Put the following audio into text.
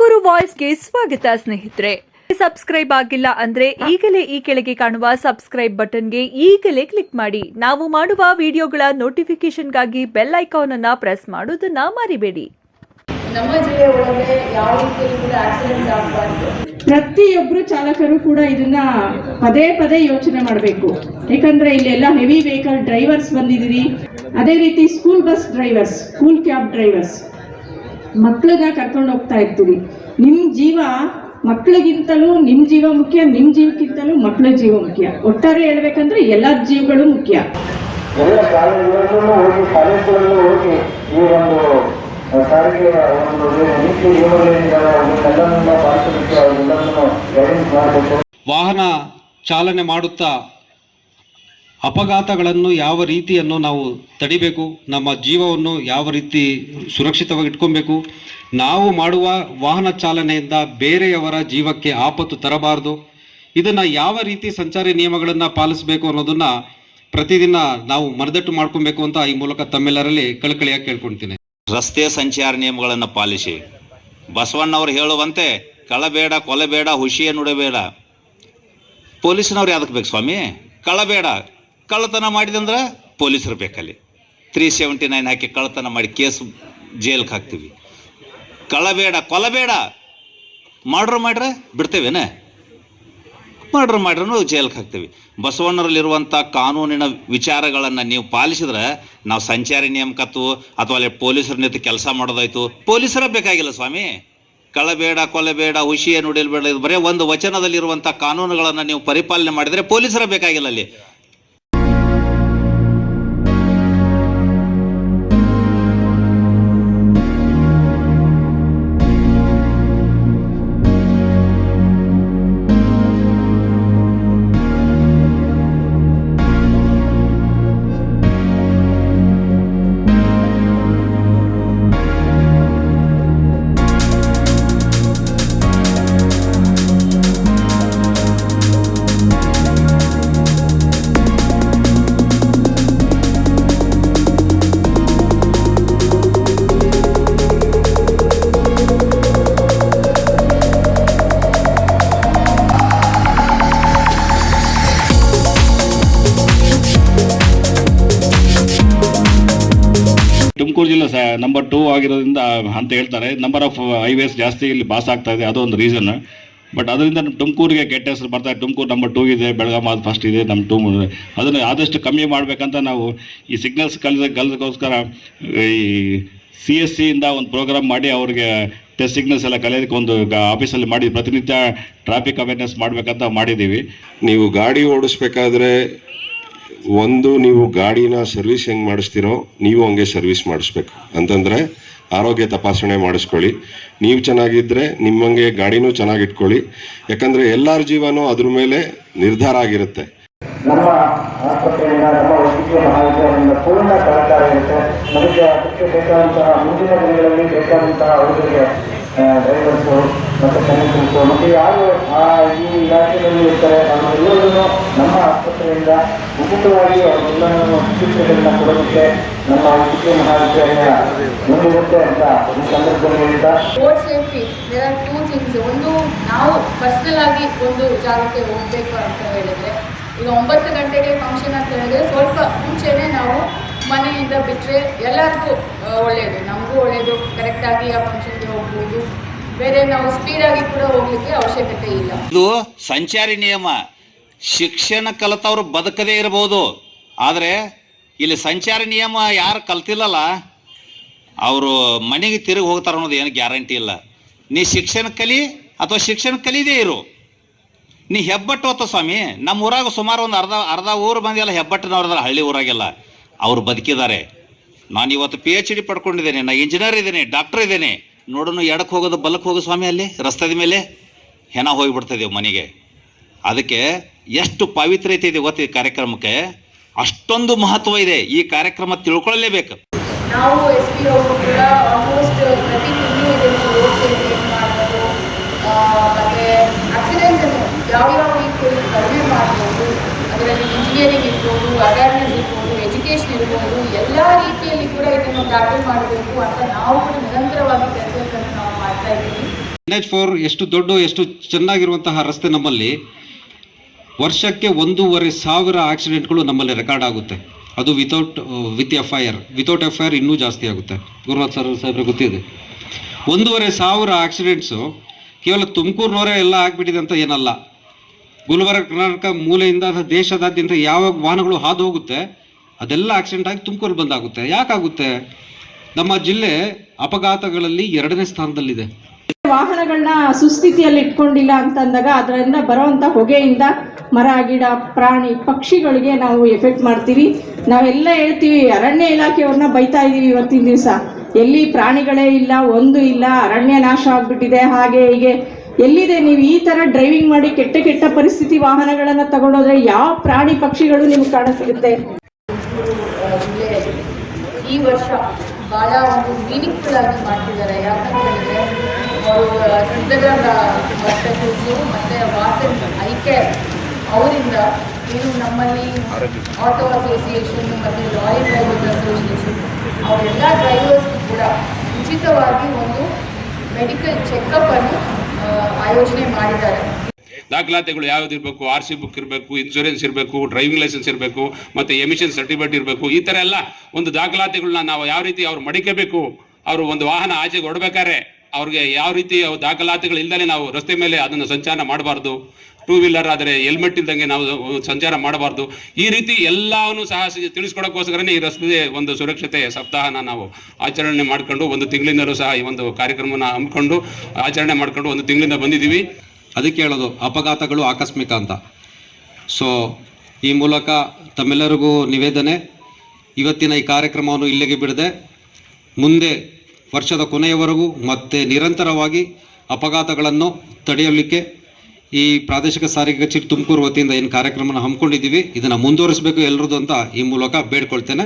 ತುಮಕೂರು ವಾಯ್ಸ್ಗೆ ಸ್ವಾಗತ ಸ್ನೇಹಿತರೆ. ಸಬ್ಸ್ಕ್ರೈಬ್ ಆಗಿಲ್ಲ ಅಂದ್ರೆ ಈಗಲೇ ಈ ಕೆಳಗೆ ಕಾಣುವ ಸಬ್ಸ್ಕ್ರೈಬ್ ಬಟನ್ಗೆ ಈಗಲೇ ಕ್ಲಿಕ್ ಮಾಡಿ. ನಾವು ಮಾಡುವ ವಿಡಿಯೋಗಳ ನೋಟಿಫಿಕೇಶನ್ಗಾಗಿ ಬೆಲ್ ಐಕಾನ್ ಅನ್ನ ಪ್ರೆಸ್ ಮಾಡೋದನ್ನ ಮರಿಬೇಡಿ. ನಮ್ಮ ಜಿಲ್ಲೆ ಒಳಗೆ ಯಾವ ರೀತಿಯಲ್ಲಿ ಆಕ್ಸಿಡೆಂಟ್ ಆಗಬಾರ್ದು. ಪ್ರತಿಯೊಬ್ಬರು ಚಾಲಕರು ಕೂಡ ಇದನ್ನ ಪದೇ ಪದೇ ಯೋಚನೆ ಮಾಡಬೇಕು. ಯಾಕಂದ್ರೆ ಇಲ್ಲೆಲ್ಲ ಹೆವಿ ವೆಹಿಕಲ್ ಡ್ರೈವರ್ಸ್ ಬಂದಿದ್ದೀರಿ. ಅದೇ ರೀತಿ school bus drivers school cab drivers ಮಕ್ಕಳನ್ನ ಕರ್ಕೊಂಡು ಹೋಗ್ತಾ ಇರ್ತೀವಿ. ನಿಮ್ಮ ಜೀವ ಮಕ್ಕಳಿಗಿಂತಲೂ ನಿಮ್ಮ ಜೀವ ಮುಖ್ಯ ನಿಮ್ಮ ಜೀವಕ್ಕಿಂತಲೂ ಮಕ್ಕಳ ಜೀವ ಮುಖ್ಯ. ಒಟ್ಟಾರೆ ಹೇಳ್ಬೇಕಂದ್ರೆ ಎಲ್ಲ ಜೀವಗಳು ಮುಖ್ಯ. ಎಲ್ಲ ಹೋಗಿ ಕಾಲೇಜುಗಳನ್ನು ಹೋಗಿ ಈ ಒಂದು ಸಾರಿಗೆ ಒಂದು ನೀತಿ ನಿಯಮಗಳಿಂದ ಮಾಡಬೇಕು. ವಾಹನ ಚಾಲನೆ ಮಾಡುತ್ತಾ ಅಪಘಾತಗಳನ್ನು ಯಾವ ರೀತಿಯನ್ನು ನಾವು ತಡಿಬೇಕು, ನಮ್ಮ ಜೀವವನ್ನು ಯಾವ ರೀತಿ ಸುರಕ್ಷಿತವಾಗಿ ಇಟ್ಕೊಬೇಕು ನಾವು ಮಾಡುವ ವಾಹನ ಚಾಲನೆಯಿಂದ ಬೇರೆಯವರ ಜೀವಕ್ಕೆ ಆಪತ್ತು ತರಬಾರದು, ಇದನ್ನು ಯಾವ ರೀತಿ ಸಂಚಾರಿ ನಿಯಮಗಳನ್ನು ಪಾಲಿಸಬೇಕು ಅನ್ನೋದನ್ನು ಪ್ರತಿದಿನ ನಾವು ಮನದಟ್ಟು ಮಾಡ್ಕೊಬೇಕು ಅಂತ ಈ ಮೂಲಕ ತಮ್ಮೆಲ್ಲರಲ್ಲಿ ಕಳಕಳಿಯಾಗಿ ಕೇಳ್ಕೊಳ್ತೀನಿ. ರಸ್ತೆ ಸಂಚಾರ ನಿಯಮಗಳನ್ನು ಪಾಲಿಸಿ. ಬಸವಣ್ಣವರು ಹೇಳುವಂತೆ ಕಳಬೇಡ ಕೊಲೆಬೇಡ ಹುಷಿಯ ನುಡಬೇಡ ಪೊಲೀಸ್ನವ್ರು ಯಾವ್ದಕ್ಕೆ ಬೇಕು ಸ್ವಾಮಿ? ಕಳಬೇಡ ಕಳ್ಳತನ ಮಾಡಿದಂದ್ರೆ ಪೊಲೀಸರು ಬೇಕಲ್ಲಿ. ತ್ರೀ ಸೆವೆಂಟಿ ನೈನ್ ಹಾಕಿ ಕಳ್ಳತನ ಮಾಡಿ ಕೇಸ್ ಜೈಲ್ಗೆ ಹಾಕ್ತೀವಿ. ಕಳಬೇಡ ಕೊಲಬೇಡ ಮಾಡ್ರು ಮಾಡ್ರೆ ಬಿಡ್ತೇವೇನೆ? ಮಾಡ್ರು ಮಾಡ್ರೂ ಜೈಲ್ಗೆ ಹಾಕ್ತೀವಿ. ಬಸವಣ್ಣರಲ್ಲಿರುವಂಥ ಕಾನೂನಿನ ವಿಚಾರಗಳನ್ನು ನೀವು ಪಾಲಿಸಿದ್ರೆ ನಾವು ಸಂಚಾರಿ ನೇಮಕತ್ವ ಅಥವಾ ಅಲ್ಲಿ ಪೊಲೀಸರ ನಿಂತು ಕೆಲಸ ಮಾಡೋದಾಯ್ತು. ಪೊಲೀಸರ ಬೇಕಾಗಿಲ್ಲ ಸ್ವಾಮಿ. ಕಳಬೇಡ ಕೊಲೆಬೇಡ ಹುಷಿಯ ನುಡಿಲ್ಬೇಡ ಇದು ಬರೀ ಒಂದು ವಚನದಲ್ಲಿರುವಂಥ ಕಾನೂನುಗಳನ್ನು ನೀವು ಪರಿಪಾಲನೆ ಮಾಡಿದರೆ ಪೊಲೀಸರ ಬೇಕಾಗಿಲ್ಲ ಅಲ್ಲಿ. ತುಮಕೂರು ಜಿಲ್ಲೆ ಸ ನಂಬರ್ ಟೂ ಆಗಿರೋದ್ರಿಂದ ಅಂತ ಹೇಳ್ತಾರೆ. ನಂಬರ್ ಆಫ್ ಹೈವೇಸ್ ಜಾಸ್ತಿ ಇಲ್ಲಿ ಪಾಸ್ ಆಗ್ತಾ ಇದೆ ಅದು ಒಂದು ರೀಸನ್ ಬಟ್ ಅದರಿಂದ ತುಮಕೂರಿಗೆ ಕೆಟ್ಟ ಹೆಸರು ಬರ್ತಾ ತುಮಕೂರು ನಂಬರ್ ಟೂ ಇದೆ ಬೆಳಗಾವಿ ಫಸ್ಟ್ ಇದೆ ನಮ್ಮ ಟೂ ಅದನ್ನು ಆದಷ್ಟು ಕಮ್ಮಿ ಮಾಡಬೇಕಂತ ನಾವು ಈ ಸಿಗ್ನಲ್ಸ್ ಕಲಿದ, ಕಲಿದಕ್ಕೋಸ್ಕರ, ಈ ಸಿ ಎಸ್ ಸಿಯಿಂದ ಒಂದು ಪ್ರೋಗ್ರಾಮ್ ಮಾಡಿ ಅವ್ರಿಗೆ ಟೆಸ್ಟ್ ಸಿಗ್ನಲ್ಸ್ ಎಲ್ಲ ಕಲಿಯೋದಕ್ಕೆ ಒಂದು ಆಫೀಸಲ್ಲಿ ಮಾಡಿ ಪ್ರತಿನಿತ್ಯ ಟ್ರಾಫಿಕ್ ಅವೇರ್ನೆಸ್ ಮಾಡಬೇಕಂತ ಮಾಡಿದ್ದೀವಿ. ನೀವು ಗಾಡಿ ಓಡಿಸ್ಬೇಕಾದ್ರೆ ಒಂದು, ನೀವು ಗಾಡಿನ ಸರ್ವಿಸ್ ಹೆಂಗ್ ಮಾಡಿಸ್ತೀರೋ ನೀವು ಹಂಗೆ ಸರ್ವಿಸ್ ಮಾಡಿಸ್ಬೇಕು. ಅಂತಂದರೆ ಆರೋಗ್ಯ ತಪಾಸಣೆ ಮಾಡಿಸ್ಕೊಳ್ಳಿ. ನೀವು ಚೆನ್ನಾಗಿದ್ರೆ ನಿಮ್ಮಂಗೆ ಗಾಡಿನೂ ಚೆನ್ನಾಗಿ ಇಟ್ಕೊಳ್ಳಿ. ಯಾಕಂದರೆ ಎಲ್ಲರ ಜೀವನೂ ಅದ್ರ ಮೇಲೆ ನಿರ್ಧಾರ ಆಗಿರುತ್ತೆ. ನಮ್ಮ ಆಸ್ಪತ್ರೆಯಿಂದ, ನಮ್ಮ ವೈದ್ಯಕೀಯ ಮಹಾವಿದ್ಯಾಲಯದಿಂದ ಪೂರ್ಣ ಸಹಕಾರ ಇರುತ್ತೆ. ನಮಗೆ ಅದಕ್ಕೆ ಬೇಕಾದಂತಹ ಮುಂದಿನ ದಿನಗಳಲ್ಲಿ ಬೇಕಾದಂತಹ ಅವರಿಗೆ ಡ್ರೈವರ್ಸು ಮತ್ತು ಟೆಕ್ನಿಕಲ್ಸು ಮತ್ತು ಯಾರು ಆ ಈ ಇಲಾಖೆಯಲ್ಲಿ ಇರ್ತಾರೆ ಅವರೆಲ್ಲರೂ ನಮ್ಮ ಆಸ್ಪತ್ರೆಯಿಂದ ಉಚಿತವಾಗಿ ಅವರೆಲ್ಲರನ್ನು ಚಿಕಿತ್ಸೆಗಳನ್ನ ಕೊಡೋದಕ್ಕೆ ನಮ್ಮ ವೈದ್ಯಕೀಯ ಮಹಾವಿದ್ಯಾಲಯ ಮುಂದಿರುತ್ತೆ ಅಂತ ಈ ಸಂದರ್ಭದಲ್ಲಿ ಥಿಂಗ್ಸ್ ಒಂದು, ನಾವು ಪರ್ಸನಲ್ ಆಗಿ ಒಂದು ಜಾಗಕ್ಕೆ ಹೋಗಬೇಕು ಅಂತ ಹೇಳಿದ್ರೆ ಈಗ ಒಂಬತ್ತು ಗಂಟೆಗೆ ಫಂಕ್ಷನ್ ಅಂತ ಹೇಳಿದ್ರೆ ಸ್ವಲ್ಪ ಮುಂಚೆನೇ ನಾವು ಮನೆಯಿಂದ ಬಿಟ್ಟರೆ ಎಲ್ಲರಿಗೂ ಒಳ್ಳೆಯದು ನಮಗೂ ಒಳ್ಳೆಯದು ಕರೆಕ್ಟಾಗಿ ಆ ಫಂಕ್ಷನ್ಗೆ ಹೋಗ್ಬೋದು. ಬೇರೆ ನಾವು ಸ್ಪೀಡಾಗಿ ಕೂಡ ಹೋಗ್ಲಿಕ್ಕೆ ಅವಶ್ಯಕತೆ ಇಲ್ಲ. ಇದು ಸಂಚಾರಿ ನಿಯಮ. ಶಿಕ್ಷಣ ಕಲಿತವ್ರು ಬದುಕದೇ ಇರಬಹುದು ಆದರೆ ಇಲ್ಲಿ ಸಂಚಾರಿ ನಿಯಮ ಯಾರು ಕಲ್ತಿಲ್ಲಲ್ಲ, ಅವರು ಮನೆಗೆ ತಿರುಗಿ ಹೋಗ್ತಾರೆ ಅನ್ನೋದು ಏನು ಗ್ಯಾರಂಟಿ ಇಲ್ಲ. ನೀ ಶಿಕ್ಷಣ ಕಲಿ ಅಥವಾ ಶಿಕ್ಷಣ ಕಲಿದೇ ಇರು. ನೀ ಹೆಬ್ಬಟ್ಟು ಸ್ವಾಮಿ. ನಮ್ಮ ಊರಾಗ ಸುಮಾರು ಒಂದು ಅರ್ಧ ಅರ್ಧ ಊರು ಮಂದಿ ಎಲ್ಲ ಹೆಬ್ಬಟ್ಟಿನವ್ರದಾರ ಹಳ್ಳಿ ಊರಾಗೆಲ್ಲ. ಅವ್ರು ಬದುಕಿದ್ದಾರೆ. ನಾನು ಇವತ್ತು ಪಿ ಎಚ್ ಡಿ ಪಡ್ಕೊಂಡಿದ್ದೇನೆ. ನಾ ಇಂಜಿನಿಯರ್ ಇದ್ದೇನೆ ಡಾಕ್ಟರ್ ಇದ್ದೇನೆ. ನೋಡೋಣ ಎಡಕ್ಕೆ ಹೋಗೋದು ಬಲಕ್ಕೆ ಹೋಗೋ ಸ್ವಾಮಿ ಅಲ್ಲಿ, ರಸ್ತೆದ ಮೇಲೆ. ಹೆಣ ಹೋಗಿಬಿಡ್ತದೆ ಮನೆಗೆ. ಅದಕ್ಕೆ ಎಷ್ಟು ಪವಿತ್ರತೆ ಇದೆ ಇವತ್ತು ಈ ಕಾರ್ಯಕ್ರಮಕ್ಕೆ? ಅಷ್ಟೊಂದು ಮಹತ್ವ ಇದೆ. ಈ ಕಾರ್ಯಕ್ರಮ ತಿಳ್ಕೊಳ್ಳಲೇಬೇಕು ನಾವು ಎಸ್ ಪಿ ಅವರು ಕೂಡ ಆಲ್ಮೋಸ್ಟ್ ಪ್ರತಿ ತಿಂಗಳು ಇದನ್ನು ರೋಡ್ ಸೇಫ್ಟಿ ಮಾಡ್ಬೋದು ಆ, ಮತ್ತೆ ಆಕ್ಸಿಡೆಂಟ್ಸನ್ನು ಯಾವ್ಯಾವ ರೀತಿಯಲ್ಲಿ ಕಡಿಮೆ ಮಾಡ್ಬೋದು ಅದರಲ್ಲಿ ಇಂಜಿನಿಯರಿಂಗ್ ಇರ್ಬೋದು ಅವೇರ್ನೆಸ್ ಇರ್ಬೋದು ಎಜುಕೇಷನ್ ಇರ್ಬೋದು ಎಲ್ಲ ಟ್ಯಾಕಲ್ ಮಾಡಬೇಕು ಅಂತ ನಾವು ನಿರಂತರವಾಗಿ ಕೆಲಸಗಳನ್ನು ನಾವು ಮಾಡ್ತಾ ಇದ್ದೀವಿ. ಎನ್ ಎಚ್ ಫೋರ್ ಎಷ್ಟು ದೊಡ್ಡ, ಎಷ್ಟು ಚೆನ್ನಾಗಿರುವಂತಹ ರಸ್ತೆ ನಮ್ಮಲ್ಲಿ ವರ್ಷಕ್ಕೆ ಒಂದೂವರೆ ಸಾವಿರ ಆಕ್ಸಿಡೆಂಟ್ಗಳು ನಮ್ಮಲ್ಲಿ ರೆಕಾರ್ಡ್ ಆಗುತ್ತೆ. ಅದು without with F I R without F I R ಇನ್ನೂ ಜಾಸ್ತಿ ಆಗುತ್ತೆ. ಗುರುನಾಥ್ ಸರ್, ಸಾಹೇಬ್ರೆ ಗೊತ್ತಿದೆ. ಒಂದೂವರೆ ಸಾವಿರ ಆಕ್ಸಿಡೆಂಟ್ಸು ಕೇವಲ ತುಮಕೂರಿನವರೇ ಎಲ್ಲ ಆಗಿಬಿಟ್ಟಿದೆ ಅಂತ ಏನಲ್ಲ. ಗುಲ್ಬರ್ಗ, ಕರ್ನಾಟಕ ಮೂಲೆಯಿಂದ ದೇಶದಾದ್ಯಂತ ಯಾವ ವಾಹನಗಳು ಹಾದು ಹೋಗುತ್ತೆ ಅದೆಲ್ಲ ಆಕ್ಸಿಡೆಂಟ್ ಆಗಿ ತುಮಕೂರು ಬಂದಾಗುತ್ತೆ. ಯಾಕಾಗುತ್ತೆ? ನಮ್ಮ ಜಿಲ್ಲೆ ಅಪಘಾತಗಳಲ್ಲಿ ಎರಡನೇ ಸ್ಥಾನದಲ್ಲಿದೆ. ವಾಹನಗಳನ್ನ ಸುಸ್ಥಿತಿಯಲ್ಲಿ ಇಟ್ಕೊಂಡಿಲ್ಲ ಅಂತಂದಾಗ ಅದರಿಂದ ಬರೋವಂಥ ಹೊಗೆಯಿಂದ ಮರ, ಗಿಡ, ಪ್ರಾಣಿ, ಪಕ್ಷಿಗಳಿಗೆ ನಾವು ಎಫೆಕ್ಟ್ ಮಾಡ್ತೀವಿ. ನಾವೆಲ್ಲ ಹೇಳ್ತೀವಿ, ಅರಣ್ಯ ಇಲಾಖೆಯವ್ರನ್ನ ಬೈತಾ ಇದೀವಿ ಇವತ್ತಿನ ದಿವಸ. ಎಲ್ಲಿ ಪ್ರಾಣಿಗಳೇ ಇಲ್ಲ, ಒಂದು ಇಲ್ಲ, ಅರಣ್ಯ ನಾಶ ಆಗ್ಬಿಟ್ಟಿದೆ, ಹಾಗೆ ಹೀಗೆ. ಎಲ್ಲಿದೆ? ನೀವು ಈ ಥರ ಡ್ರೈವಿಂಗ್ ಮಾಡಿ ಕೆಟ್ಟ ಕೆಟ್ಟ ಪರಿಸ್ಥಿತಿ ವಾಹನಗಳನ್ನು ತಗೊಂಡೋದ್ರೆ ಯಾವ ಪ್ರಾಣಿ, ಪಕ್ಷಿಗಳು ನಿಮ್ಗೆ ಕಾಣಸಿಗುತ್ತೆ ಜಿಲ್ಲೆಯಲ್ಲಿ ಈ ವರ್ಷ ಭಾಳ ಒಂದು ಮೀನಿಂಗ್ಫುಲ್ ಆಗಿ ಮಾಡ್ತಿದ್ದಾರೆ. ಯಾಕಂತಂದರೆ ಅವರು ಸಿದ್ಧಗಂಗಾ ಹಾಸ್ಪಿಟಲ್ಸು ಮತ್ತು ವಾಸನ್ ಐಕೆ ಅವರಿಂದ ಏನು ನಮ್ಮಲ್ಲಿ ಆಟೋ ಅಸೋಸಿಯೇಷನ್ ಮತ್ತು ಲಾರಿ ಡ್ರೈವರ್ಸ್ ಅಸೋಸಿಯೇಷನ್ ಅವರೆಲ್ಲ ಡ್ರೈವರ್ಸ್ಗೂ ಕೂಡ ಉಚಿತವಾಗಿ ಒಂದು ಮೆಡಿಕಲ್ ಚೆಕಪ್ಪನ್ನು ಆಯೋಜನೆ ಮಾಡಿದ್ದಾರೆ. ದಾಖಲಾತಿಗಳು ಯಾವ್ದು ಇರಬೇಕು ಆರ್ ಸಿ ಬುಕ್ ಇರಬೇಕು ಇನ್ಶೂರೆನ್ಸ್ ಇರಬೇಕು ಡ್ರೈವಿಂಗ್ ಲೈಸೆನ್ಸ್ ಇರಬೇಕು, ಮತ್ತು ಎಮಿಷನ್ ಸರ್ಟಿಫಿಕೇಟ್ ಇರಬೇಕು, ಈ ಥರ ಎಲ್ಲ ಒಂದು ದಾಖಲಾತಿಗಳನ್ನ ನಾವು ಯಾವ ರೀತಿ ಅವ್ರು ಮಡಿಕಬೇಕು, ಅವರು ಒಂದು ವಾಹನ ಆಚೆಗೆ ಹೊಡ್ಬೇಕಾದ್ರೆ ಅವ್ರಿಗೆ ಯಾವ ರೀತಿ ದಾಖಲಾತಿಗಳು ಇಲ್ಲದೆ ನಾವು ರಸ್ತೆ ಮೇಲೆ ಅದನ್ನು ಸಂಚಾರ ಮಾಡಬಾರ್ದು ಟೂ ವೀಲರ್ ಆದರೆ ಹೆಲ್ಮೆಟ್ ಇಲ್ದಂಗೆ ನಾವು ಸಂಚಾರ ಮಾಡಬಾರ್ದು, ಈ ರೀತಿ ಎಲ್ಲವನ್ನು ಸಹ ತಿಳಿಸ್ಕೊಡೋಕ್ಕೋಸ್ಕರನೇ ಈ ರಸ್ತೆ ಒಂದು ಸುರಕ್ಷತೆ ಸಪ್ತಾಹನ ನಾವು ಆಚರಣೆ ಮಾಡ್ಕೊಂಡು ಒಂದು ತಿಂಗಳಿಂದಲೂ ಸಹ ಈ ಒಂದು ಕಾರ್ಯಕ್ರಮನ ಹಮ್ಮಿಕೊಂಡು ಆಚರಣೆ ಮಾಡ್ಕೊಂಡು ಒಂದು ತಿಂಗಳಿಂದ ಬಂದಿದ್ದೀವಿ. ಅದಕ್ಕೆ ಹೇಳೋದು ಅಪಘಾತಗಳು ಆಕಸ್ಮಿಕ ಅಂತ. ಸೊ ಈ ಮೂಲಕ ತಮ್ಮೆಲ್ಲರಿಗೂ ನಿವೇದನೆ. ಇವತ್ತಿನ ಈ ಕಾರ್ಯಕ್ರಮವನ್ನು ಇಲ್ಲಿಗೆ ಬಿಡದೆ ಮುಂದೆ ವರ್ಷದ ಕೊನೆಯವರೆಗೂ ಮತ್ತೆ ನಿರಂತರವಾಗಿ ಅಪಘಾತಗಳನ್ನು ತಡೆಯಲಿಕ್ಕೆ ಈ ಪ್ರಾದೇಶಿಕ ಸಾರಿಗೆ ಕಚೇರಿ ತುಮಕೂರು ವತಿಯಿಂದ ಏನು ಕಾರ್ಯಕ್ರಮನ ಹಮ್ಮಿಕೊಂಡಿದ್ದೀವಿ, ಇದನ್ನು ಮುಂದುವರಿಸಬೇಕು ಎಲ್ಲರದು ಅಂತ ಈ ಮೂಲಕ ಬೇಡ್ಕೊಳ್ತೇನೆ.